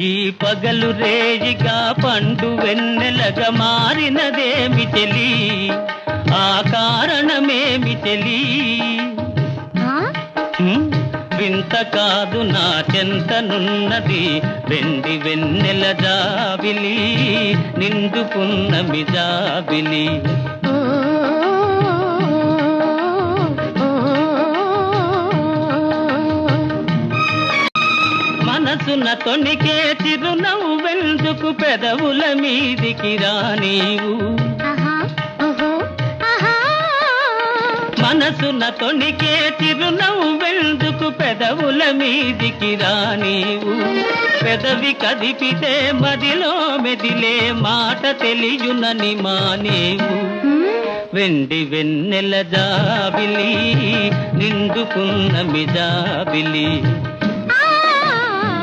ఈ పగలు రేయిగా పండు వెన్నెలగా మారినదేమి తెలి ఆ కారణమేమి తెలి? వింత కాదు నా చెంతనున్నది. వెండి వెన్నెల జాబిలి నిండుకున్నమి జాబిలి మనసున తొణికే చిరునవ్వెందుకు పెదవుల మీదికి రానీవు. మనసున తొణికే చిరునవ్వెందుకు పెదవుల మీదికి రానీవు పెదవి కదిపితే మదిలో మెదిలే మాట తెలియునని మానేవు? వెండి వెన్నెల జాబిలి నిండుకున్న మిజాబిలి